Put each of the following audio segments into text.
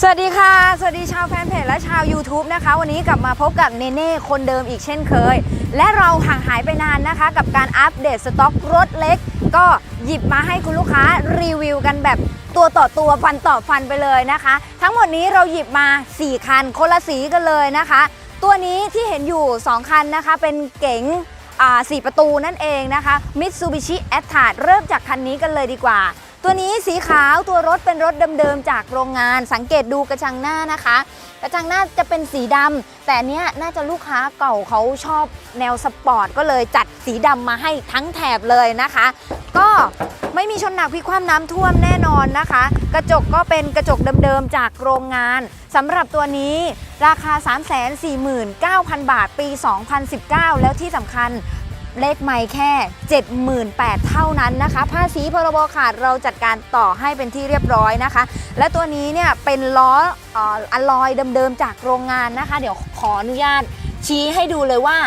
สวัสดีค่ะ สวัสดีชาวแฟนเพจและชาว YouTube นะคะ วันนี้กลับมาพบกับเนเน่คนเดิมอีกเช่นเคย และเราห่างหายไปนานนะคะ กับการอัปเดตสต็อกรถเล็ก ก็หยิบมาให้คุณลูกค้ารีวิวกันแบบตัวต่อตัวฟันต่อฟันไปเลยนะคะ ทั้งหมดนี้เราหยิบมา 4 คันคนละสีกันเลยนะคะ ตัวนี้ที่เห็นอยู่ 2 คันนะคะเป็นเก๋งสี่ประตูนั่นเองนะคะ Mitsubishi a t t a r เริ่มจากคันนี้กันเลยดีกว่า ตัวนี้สีขาวตัวรถเป็นรถเดิมๆจากโรงงานสังเกตดูกระจังหน้านะคะ กระจังหน้าจะเป็นสีดำแต่เนี้ยน่าจะลูกค้าเก่าเขาชอบแนวสปอร์ตก็เลยจัดสีดำมาให้ทั้งแถบเลยนะคะ ก็ไม่มีชนหนักพิคว่ำน้ำท่วมแน่นอนนะคะ กระจกก็เป็นกระจกเดิมๆจากโรงงานสำหรับตัวนี้ราคา 349,000 บาทปี 2019 แล้วที่สำคัญ เลขไม่แค่ 78,000เท่านั้นนะคะ ภาษีพรบขาดเราจัดการต่อให้เป็นที่เรียบร้อยนะคะ และตัวนี้เนี่ยเป็นล้ออออะลอยเดิมๆจากโรงงานนะคะ เดี๋ยวขออนุญาตชี้ให้ดูเลยว่า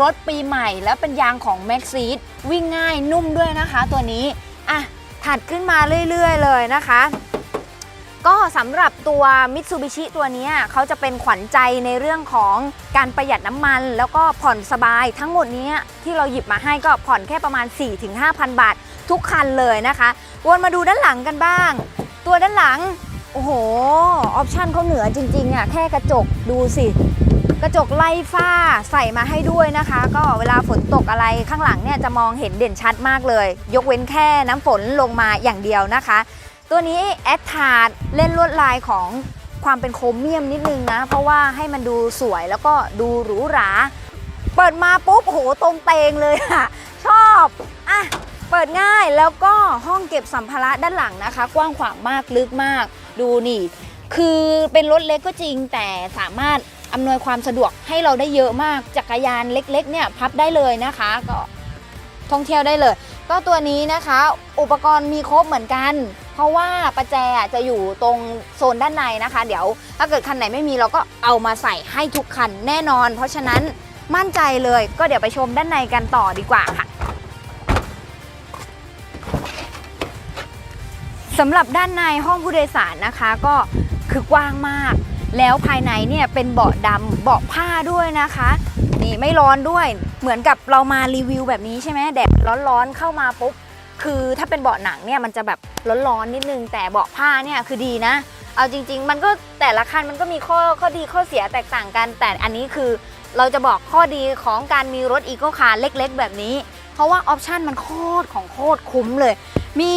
รถปีใหม่แล้วเป็นยางของ m a x ซีดวิ่งง่ายนุ่มด้วยนะคะตัวนี้ อะถัดขึ้นมาเรื่อยๆเลยนะคะ ก็สำหรับตัว Mitsubishi ตัวนี้เขาจะเป็นขวัญใจในเรื่องของการประหยัดน้ำมัน แล้วก็ผ่อนสบายทั้งหมดนี้ที่เราหยิบมาให้ก็ผ่อนแค่ประมาณ 4-5,000 บาททุกคันเลยนะคะวนมาดูด้านหลังกันบ้าง ตัวด้านหลัง โอ้โห ออปชั่นเขาเหนือจริงๆอะแค่กระจกดูสิ กระจกไล่ฝ้าใส่มาให้ด้วยนะคะ ก็เวลาฝนตกอะไรข้างหลังเนี่ยจะมองเห็นเด่นชัดมากเลย ยกเว้นแค่น้ำฝนลงมาอย่างเดียวนะคะ ตัวนี้แอดทาร์ดเล่นลวดลายของความเป็นโครเมียมนิดนึงนะ เพราะว่าให้มันดูสวยแล้วก็ดูหรูหรา เปิดมาปุ๊บโหตรงเตงเลยอะชอบอะเปิดง่ายแล้วก็ห้องเก็บสัมภาระด้านหลังนะคะ กว้างขวางมากลึกมาก ดูนี่ คือเป็นรถเล็กก็จริงแต่สามารถอำนวยความสะดวกให้เราได้เยอะมากจักรยานเล็กๆเนี่ยพับได้เลยนะคะ ก็ท่องเที่ยวได้เลย ก็ตัวนี้นะคะ อุปกรณ์มีครบเหมือนกัน เพราะว่าประแจจะอยู่ตรงโซนด้านในนะคะ เดี๋ยวถ้าเกิดคันไหนไม่มีเราก็เอามาใส่ให้ทุกคันแน่นอน เพราะฉะนั้นมั่นใจเลยก็เดี๋ยวไปชมด้านในกันต่อดีกว่าค่ะสำหรับด้านในห้องผู้โดยสารนะคะก็คือกว้างมาก แล้วภายในเนี่ยเป็นเบาะดำเบาะผ้าด้วยนะคะนี่ไม่ร้อนด้วยเหมือนกับเรามารีวิวแบบนี้ใช่ไหมแดดร้อนๆเข้ามาปุ๊บ คือถ้าเป็นเบาะหนังเนี่ยมันจะแบบร้อนๆนิดนึง แต่เบาะผ้าเนี่ยคือดีนะ เอาจริง ๆ มันก็แต่ละคันมันก็มีข้อข้อดีข้อเสียแตกต่างกัน แต่อันนี้คือเราจะบอกข้อดีของการมีรถอีโคคาร์เล็กๆ แบบนี้ เพราะว่าออปชันมันโคตรของโคตรคุ้มเลย มี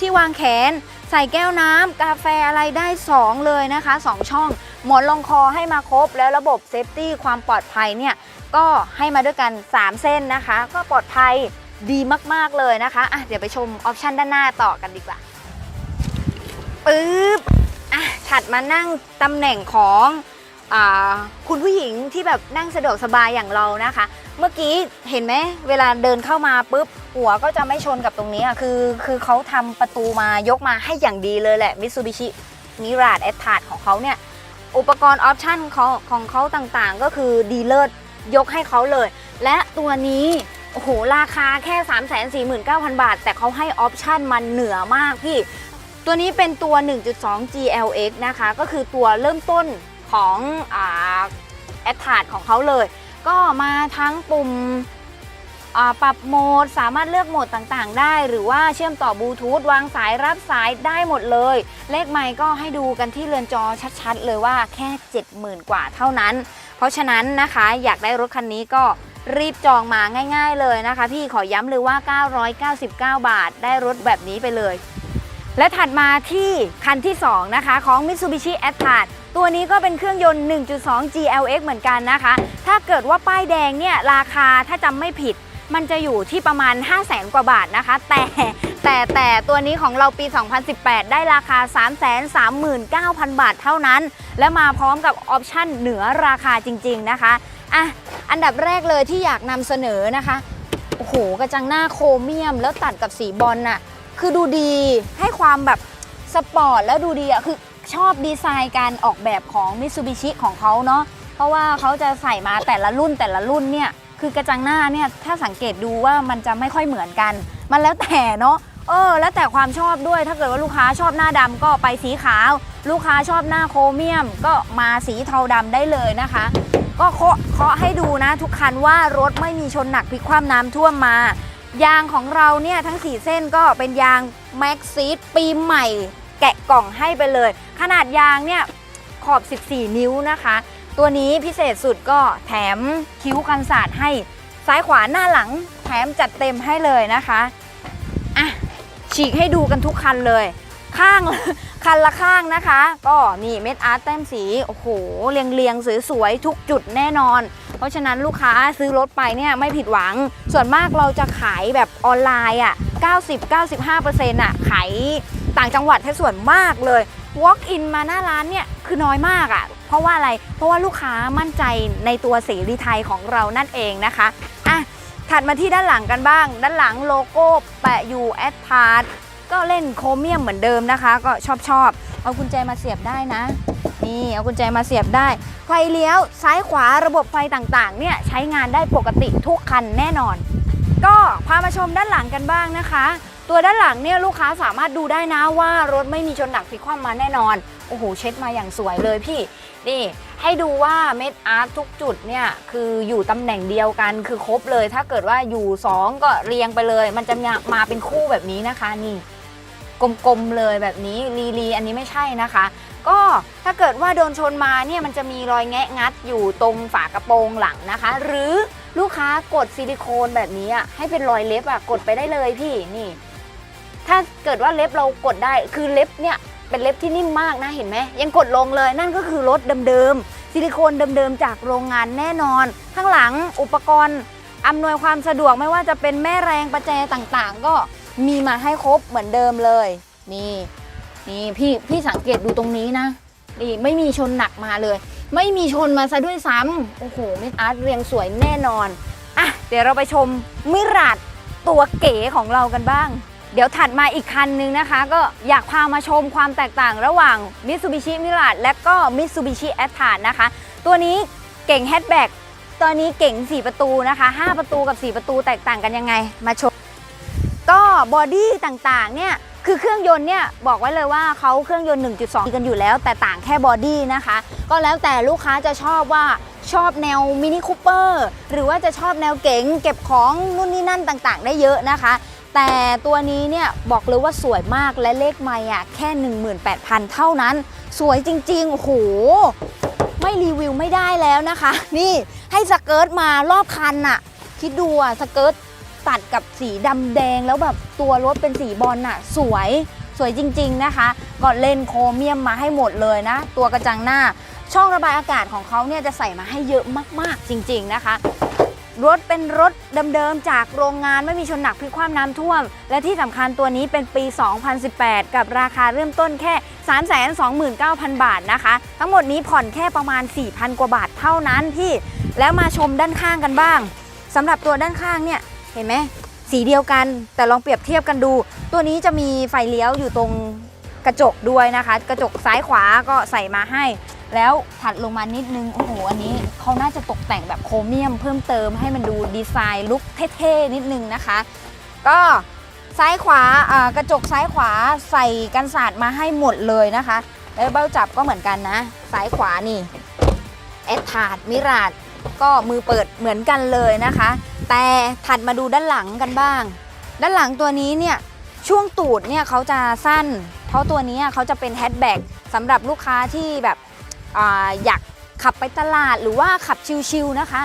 ที่วางแขนใส่แก้วน้ำกาแฟอะไรได้ 2 เลยนะคะ 2 ช่อง หมอนรองคอให้มาครบ แล้วระบบเซฟตี้ความปลอดภัยเนี่ย ก็ให้มาด้วยกัน 3 เส้นนะคะ ก็ปลอดภัย ดีมากๆเลยนะคะอะเดี๋ยวไปชมออปชันด้านหน้าต่อกันดีกว่าปึ๊บอะถัดมานั่งตำแหน่งของอคุณผู้หญิงที่แบบนั่งสะดวกสบายอย่างเรานะคะ เมื่อกี้เห็นไหมเวลาเดินเข้ามาปุ๊บหัวก็จะไม่ชนกับตรงนี้อะคือคือเขาทำประตูมายกมาให้อย่างดีเลยแหละมิ t ซูบิชิมิราดแอ t ทาของเขาเนี่ยอุปกรณ์ออปชั่นของของเขาต่างๆ ก็คือดีเลิศยกให้เขาเลย และตัวนี้ โอ้โห ราคาแค่ 349,000 บาท แต่เขาให้ออปชั่นมันเหนือมากพี่ ตัวนี้เป็นตัว 1.2 GLX นะคะ ก็คือตัวเริ่มต้นของแอดทาดของเขาเลย ก็มาทั้งปุ่มปรับโหมด สามารถเลือกโหมดต่างๆ ได้ หรือว่าเชื่อมต่อบลูทูธวางสายรับสายได้หมดเลย เลขไมค์ก็ให้ดูกันที่เรือนจอชัดๆ เลยว่าแค่ 70,000 กว่าเท่านั้น เพราะฉะนั้นนะคะอยากได้รถคันนี้ก็ รีบจองมาง่าย ๆ เลยนะคะ พี่ขอย้ำเลยว่า 999 บาท ได้รถแบบนี้ไปเลย และถัดมาที่คันที่ 2 นะคะ ของ Mitsubishi a t t a r ตัวนี้ก็เป็นเครื่องยนต์ 1.2 GLX เหมือนกันนะคะ ถ้าเกิดว่าป้ายแดงเนี่ย ราคาถ้าจำไม่ผิด มันจะอยู่ที่ประมาณ 5 0 0แสนกว่าบาทนะคะ แต่แต่แต่ตัวนี้ของเราปี 2018 ได้ราคา 339,000 บาทเท่านั้น และมาพร้อมกับออปชั่นเหนือราคาจริง ๆ นะคะ อะอันดับแรกเลยที่อยากนำเสนอนะคะ โอ้โหกระจังหน้าโครเมียมแล้วตัดกับสีบอลน่ะ คือดูดีให้ความแบบสปอร์ตแล้วดูดีอะ คือชอบดีไซน์การออกแบบของ Mitsubishi ของเขาเนาะ เพราะว่าเขาจะใส่มาแต่ละรุ่นแต่ละรุ่นเนี่ย คือกระจังหน้าเนี่ย ถ้าสังเกตดูว่ามันจะไม่ค่อยเหมือนกัน มันแล้วแต่เนาะ เออ แล้วแต่ความชอบด้วย ถ้าเกิดว่าลูกค้าชอบหน้าดำก็ไปสีขาว ลูกค้าชอบหน้าโครเมียม ก็มาสีเทาดำได้เลยนะคะ ก็เคาะเคาะให้ดูนะทุกคันว่ารถไม่มีชนหนักพลิกคว่ำน้ำท่วมมา ยางของเราเนี่ยทั้ง 4 เส้นก็เป็นยางแม็กซีดปีใหม่ แกะกล่องให้ไปเลย ขนาดยางเนี่ยขอบ 14 นิ้วนะคะ ตัวนี้พิเศษสุดก็แถมคิ้วกันศาสตร์ให้ซ้ายขวาหน้าหลังแถมจัดเต็มให้เลยนะคะอะฉีกให้ดูกันทุกคันเลย ข้างคันละข้างนะคะ ก็นี่เม็ดอาร์ตแต้มสีโอ้โหเรียงเรียงๆสวยๆทุกจุดแน่นอน เพราะฉะนั้นลูกค้าซื้อรถไปเนี่ยไม่ผิดหวัง ส่วนมากเราจะขายแบบออนไลน์อะ90-95%อะขายต่างจังหวัดให้ส่วนมากเลย walk in มาหน้าร้านเนี่ยคือน้อยมากอะ เพราะว่าอะไร เพราะว่าลูกค้ามั่นใจในตัวเสรีไทยของเรานั่นเองนะคะอะถัดมาที่ด้านหลังกันบ้าง ด้านหลังโลโก้แปะอยู่แอดพาร์ ก็เล่นโครเมียมเหมือนเดิมนะคะ ก็ชอบชอบเอากุญแจมาเสียบได้นะ นี่เอากุญแจมาเสียบได้ ไฟเลี้ยวซ้ายขวาระบบไฟต่างๆ เนี่ยใช้งานได้ปกติทุกคันแน่นอน ก็พามาชมด้านหลังกันบ้างนะคะ ตัวด้านหลังเนี่ยลูกค้าสามารถดูได้นะว่ารถไม่มีชนหนักพลิกคว่ำมาแน่นอนโอ้โหเช็ดมาอย่างสวยเลยพี่นี่ให้ดูว่าเม็ดอาร์ตทุกจุดเนี่ยคืออยู่ตำแหน่งเดียวกันคือครบเลย ถ้าเกิดว่าอยู่ 2 ก็เรียงไปเลย มันจะมาเป็นคู่แบบนี้นะคะนี่ กลมๆเลยแบบนี้ลีลีอันนี้ไม่ใช่นะคะ ก็ถ้าเกิดว่าโดนชนมาเนี่ยมันจะมีรอยแงะงัดอยู่ตรงฝากระโปรงหลังนะคะ หรือลูกค้ากดซิลิโคนแบบนี้อะให้เป็นรอยเล็บอะกดไปได้เลยพี่นี่ ถ้าเกิดว่าเล็บเรากดได้คือเล็บเนี่ยเป็นเล็บที่นิ่มมากนะเห็นไหมยังกดลงเลยนั่นก็คือรถเดิมๆซิลิโคนเดิมๆจากโรงงานแน่นอน ข้างหลังอุปกรณ์อำนวยความสะดวกไม่ว่าจะเป็นแม่แรงประแจต่างๆ ก็ มีมาให้ครบเหมือนเดิมเลย นี่นี่พี่พี่สังเกตดูตรงนี้นะนี่ไม่มีชนหนักมาเลย ไม่มีชนมาซะด้วยซ้ำโอ้โหมิสอาร์ตเรียงสวยแน่นอนอะเดี๋ยวเราไปชมมิราดตัวเก๋ของเรากันบ้าง เดี๋ยวถัดมาอีกคันนึงนะคะ ก็อยากพามาชมความแตกต่างระหว่าง Mitsubishi Mirage และก็ Mitsubishi a t t a นะคะ ตัวนี้เก่งแฮชแบ็กตัวนี้เก่ง 4 ประตูนะคะ 5 ประตูกับ 4 ประตูแตกต่างกันยังไง มาชม ก็บอดี้ต่างๆเนี่ยคือเครื่องยนต์เนี่ยบอกไว้เลยว่าเขาเครื่องยนต์ 1.2 กันอยู่แล้ว แต่ต่างแค่บอดี้นะคะ ก็แล้วแต่ลูกค้าจะชอบว่าชอบแนวมินิคูเปอร์หรือว่าจะชอบแนวเก๋งเก็บของนู่นนี่นั่นต่างๆ ได้เยอะนะคะ แต่ตัวนี้เนี่ยบอกเลยว่าสวยมากและเลขไม่อะแค่ 18,000 เท่านั้น สวยจริงๆโอ้โหไม่รีวิวไม่ได้แล้วนะคะ นี่ให้สเกิร์ตมารอบคันน่ะ คิดดูอะสเกิร์ต ตัดกับสีดำแดงแล้วแบบตัวรถเป็นสีบอลน่ะ สวยสวยจริง ๆนะคะ ก็เล่นโครเมียมมาให้หมดเลยนะ ตัวกระจังหน้า ช่องระบายอากาศของเขาเนี่ยจะใส่มาให้เยอะมากๆจริง ๆนะคะรถเป็นรถเดิมๆจากโรงงานไม่มีชนหนักพลิกคว่ำน้ำท่วม และที่สำคัญตัวนี้เป็นปี 2018 กับราคาเริ่มต้นแค่ 329,000 บาทนะคะ ทั้งหมดนี้ผ่อนแค่ประมาณ 4,000 กว่าบาทเท่านั้นพี่ แล้วมาชมด้านข้างกันบ้างสำหรับตัวด้านข้างเนี่ย เห็นไหมสีเดียวกันแต่ลองเปรียบเทียบกันดู ตัวนี้จะมีไฟเลี้ยวอยู่ตรงกระจกด้วยนะคะ กระจกซ้ายขวาก็ใส่มาให้ แล้วถัดลงมานิดนึงโอ้โหอันนี้เขาน่าจะตกแต่งแบบโครเมียมเพิ่มเติมให้มันดูดีไซน์ลุคเท่ๆนิดนึงนะคะ ก็ซ้ายขวากระจกซ้ายขวาใส่กันศาสตร์มาให้หมดเลยนะคะ แล้วเบ้าจับก็เหมือนกันนะ ซ้ายขวานี่แอดทาดมิราด ก็มือเปิดเหมือนกันเลยนะคะ แต่ถัดมาดูด้านหลังกันบ้าง ด้านหลังตัวนี้เนี่ยช่วงตูดเนี่ยเขาจะสั้น เพราะตัวนี้เขาจะเป็นแฮชแบ็กสำหรับลูกค้าที่แบบออยากขับไปตลาดหรือว่าขับชิลๆนะคะ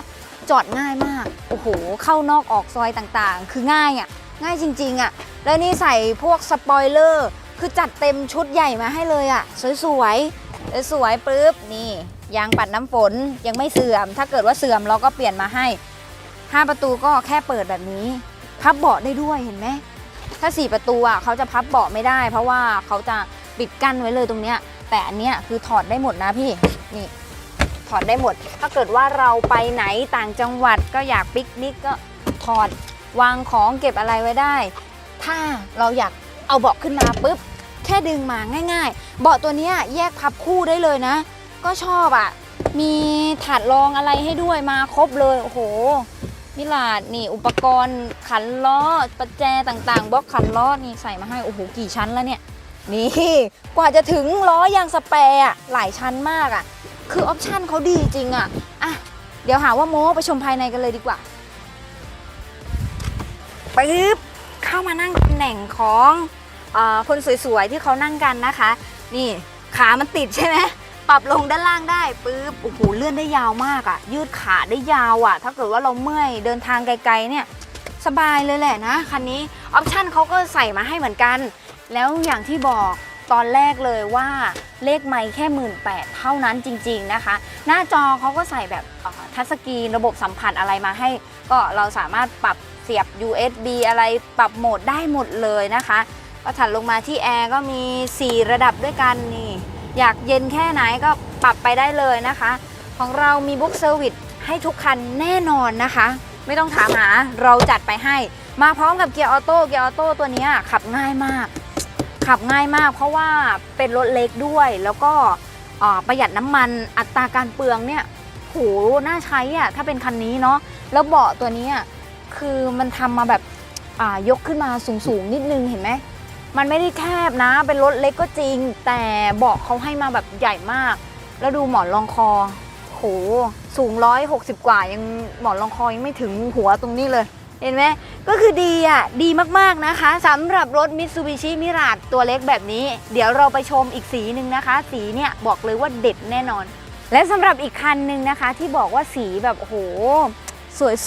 จอดง่ายมาก โอ้โห เข้านอกออกซอยต่างๆ คือง่ายอะ่ะ ง่ายจริงๆอะ่ะ แล้วนี่ใส่พวกสปอยเลอร์ คือจัดเต็มชุดใหญ่มาให้เลยอะ่ะ สวยๆ สวยๆปุ๊บนี่ ยางปัดน้ำฝนยังไม่เสื่อม ถ้าเกิดว่าเสื่อมเราก็เปลี่ยนมาให้ 5 ประตูก็แค่เปิดแบบนี้ พับเบาะได้ด้วยเห็นไหมถ้า 4 ประตูอะเขาจะพับเบาะไม่ได้ เพราะว่าเขาจะปิดกั้นไว้เลยตรงเนี้ย แต่อันเนี้ยคือถอดได้หมดนะพี่นี่ถอดได้หมด ถ้าเกิดว่าเราไปไหนต่างจังหวัดก็อยากปิกนิกก็ถอดวางของเก็บอะไรไว้ได้ ถ้าเราอยากเอาเบาะขึ้นมาปุ๊บ แค่ดึงมาง่าย ๆ เบาะตัวเนี้ยแยกพับคู่ได้เลยนะ ก็ชอบอะ มีถาดรองอะไรให้ด้วยมาครบเลยโอ้โหมิลาดนี่อุปกรณ์ขันล้อประแจต่างๆบล็อกขันล้อนี่ใส่มาให้โอ้โหกี่ชั้นแล้วเนี่ยนี่กว่าจะถึงล้อยางสแปรอะหลายชั้นมากอะคือออปชั่นเขาดีจริงอะอะเดี๋ยวหาว่าโม้ไปชมภายในกันเลยดีกว่าปึ๊บเข้ามานั่งตำแหน่งของอคนสวยๆที่เขานั่งกันนะคะ นี่ขามันติดใช่ไหม ปรับลงด้านล่างได้ปึ๊บโอ้โหเลื่อนได้ยาวมากอะยืดขาได้ยาวอะถ้าเกิดว่าเราเมื่อยเดินทางไกลๆเนี่ยสบายเลยแหละนะคันนี้ออปชั่นเขาก็ใส่มาให้เหมือนกัน แล้วอย่างที่บอกตอนแรกเลยว่าเลขไม่แค่ 1 8ื่นเท่านั้นจริง ๆนะคะ หน้าจอเขาก็ใส่แบบทัชสกรีนระบบสัมผัสอะไรมาให้ ก็เราสามารถปรับเสียบ USB อะไรปรับโหมดได้หมดเลยนะคะก็ถัดลงมาที่แอร์ก็มี 4 ระดับด้วยกันนี่ อยากเย็นแค่ไหนก็ปรับไปได้เลยนะคะ ของเรามีบุ๊กเซอร์วิสให้ทุกคันแน่นอนนะคะ ไม่ต้องถามหาเราจัดไปให้ มาพร้อมกับเกียร์ออโต้เกียร์ออโต้ตัวนี้ขับง่ายมาก ขับง่ายมาก เพราะว่าเป็นรถเล็กด้วยแล้วก็ประหยัดน้ำมันอัตราการเปลืองเนี่ยโหน่าใช้อะถ้าเป็นคันนี้เนาะแล้วเบาะตัวนี้คือมันทำมาแบบยกขึ้นมาสูงๆนิดนึงเห็นไหม มันไม่ได้แคบนะ เป็นรถเล็กก็จริง แต่เบาะเขาให้มาแบบใหญ่มาก แล้วดูหมอนรองคอโหสูง160กว่ายังหมอนรองคอยังไม่ถึงหัวตรงนี้เลย เห็นไหมก็คือดีอะ ดีมากๆนะคะสำหรับรถ Mitsubishi Mirage ตัวเล็กแบบนี้ เดี๋ยวเราไปชมอีกสีหนึ่งนะคะ สีเนี่ยบอกเลยว่าเด็ดแน่นอน และสำหรับอีกคันหนึ่งนะคะ ที่บอกว่าสีแบบโอ้โห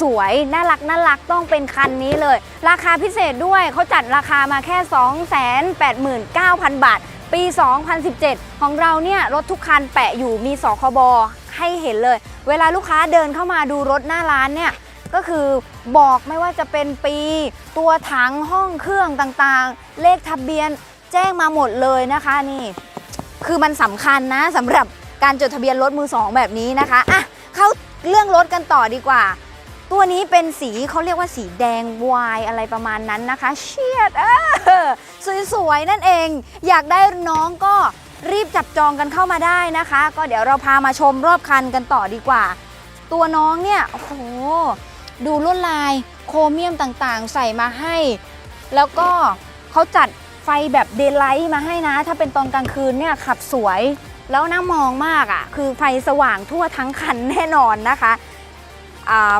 สวยๆ น่ารักน่ารักต้องเป็นคันนี้เลย ราคาพิเศษด้วยเขาจัดราคามาแค่ 289,000 บาท ปี 2017 ของเราเนี่ยรถทุกคันแปะอยู่มีสคบให้เห็นเลย เวลาลูกค้าเดินเข้ามาดูรถหน้าร้านเนี่ยก็คือบอกไม่ว่าจะเป็นปี ตัวถังห้องเครื่องต่างๆ เลขทะเบียนแจ้งมาหมดเลยนะคะนี่ คือมันสำคัญนะสำหรับการจดทะเบียนรถมือสองแบบนี้นะคะอะเข้าเรื่องรถกันต่อดีกว่า ตัวนี้เป็นสีเขาเรียกว่าสีแดงวายอะไรประมาณนั้นนะคะ เชียดเออสวยๆ นั่นเอง อยากได้น้องก็รีบจับจองกันเข้ามาได้นะคะ ก็เดี๋ยวเราพามาชมรอบคันกันต่อดีกว่า ตัวน้องเนี่ย โอ้โห ดูลวดลายโครเมียมต่างๆ ใส่มาให้ แล้วก็เขาจัดไฟแบบเดย์ไลท์มาให้นะ ถ้าเป็นตอนกลางคืนเนี่ยขับสวย แล้วน่ามองมากอะ่ะ คือไฟสว่างทั่วทั้งคันแน่นอนนะคะ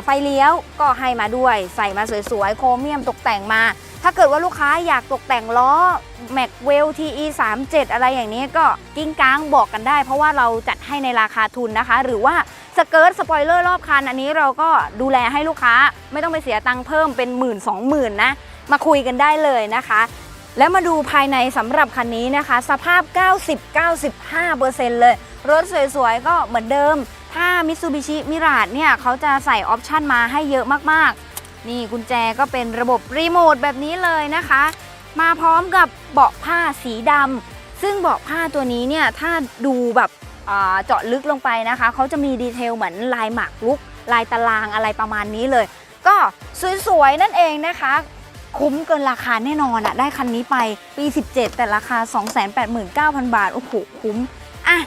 ไฟเลี้ยวก็ให้มาด้วย ใส่มาสวยๆ โครเมียมตกแต่งมา ถ้าเกิดว่าลูกค้าอยากตกแต่งล้อ m a c w e l TE 3 7อะไรอย่างนี้ก็กิ้งก้างบอกกันได้ เพราะว่าเราจัดให้ในราคาทุนนะคะ หรือว่าสเกิร์ตสปอยเลอร์รอบคันอันนี้เราก็ดูแลให้ลูกค้าไม่ต้องไปเสียตังค์เพิ่มเป็นหมื่นสองหมื่นนะ มาคุยกันได้เลยนะคะแล้วมาดูภายในสำหรับคันนี้นะคะ สภาพ 90-95%เลย รถสวยๆ ก็เหมือนเดิม ถ้า Mitsubishi Mirage เนี่ยเขาจะใส่ออปชันมาให้เยอะมากๆ นี่กุญแจก็เป็นระบบรีโมทแบบนี้เลยนะคะ มาพร้อมกับเบาะผ้าสีดำซึ่งเบาะผ้าตัวนี้เนี่ยถ้าดูแบบเจาะลึกลงไปนะคะ เขาจะมีดีเทลเหมือนลายหมากรุก ลายตารางอะไรประมาณนี้เลย ก็สวยๆ นั่นเองนะคะ คุ้มเกินราคาแน่นอนอะได้คันนี้ไปปี 17 แต่ราคา 289,000 บาท โอ้โห คุ้ม อะ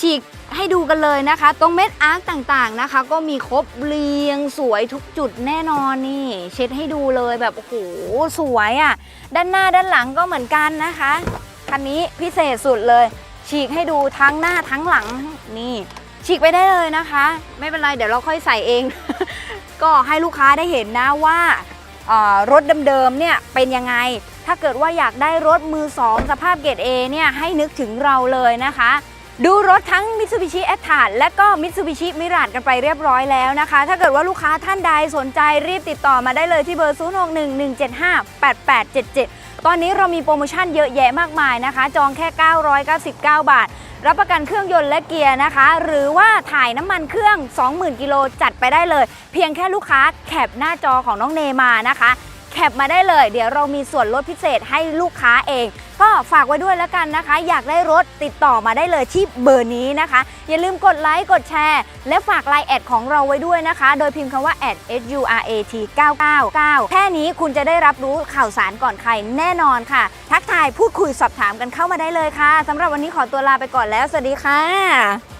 ฉีกให้ดูกันเลยนะคะ ตรงเม็ดอาร์คต่างๆนะคะ ก็มีครบเรียงสวยทุกจุดแน่นอนนี่ เช็ดให้ดูเลยแบบโอ้โหสวยอะ่ะ ด้านหน้าด้านหลังก็เหมือนกันนะคะ คันนี้พิเศษสุดเลย ฉีกให้ดูทั้งหน้าทั้งหลังนี่ ฉีกไปได้เลยนะคะ ไม่เป็นไรเดี๋ยวเราค่อยใส่เอง ก็ให้ลูกค้าได้เห็นนะว่ารถเดิมๆเนี่ยเป็นยังไง ถ้าเกิดว่าอยากได้รถมือ2สภาพเกรด A เนี่ยให้นึกถึงเราเลยนะคะ ดูรถทั้ง Mitsubishi a t r a และก็ Mitsubishi Mirage กันไปเรียบร้อยแล้วนะคะ ถ้าเกิดว่าลูกค้าท่านใดสนใจรีบติดต่อมาได้เลยที่เบอร์ 0611758877 ตอนนี้เรามีโปรโมชั่นเยอะแยะมากมายนะคะ จองแค่ 999 บาท รับประกันเครื่องยนต์และเกียร์นะคะ หรือว่าถ่ายน้ำมันเครื่อง 20,000 กิโลจัดไปได้เลย เพียงแค่ลูกค้าแคปหน้าจอของน้องเนมานะคะ แคปมาได้เลย เดี๋ยวเรามีส่วนลดพิเศษให้ลูกค้าเอง ก็ฝากไว้ด้วยแล้วกันนะคะ อยากได้รถติดต่อมาได้เลยที่เบอร์นี้นะคะ อย่าลืมกดไลค์กดแชร์ และฝากไลน์แอดของเราไว้ด้วยนะคะ โดยพิมพ์คำว่า s u r a t 999แค่นี้คุณจะได้รับรู้ข่าวสารก่อนใครแน่นอนค่ะ ทักทายพูดคุยสอบถามกันเข้ามาได้เลยค่ะสำหรับวันนี้ขอตัวลาไปก่อนแล้ว สวัสดีค่ะ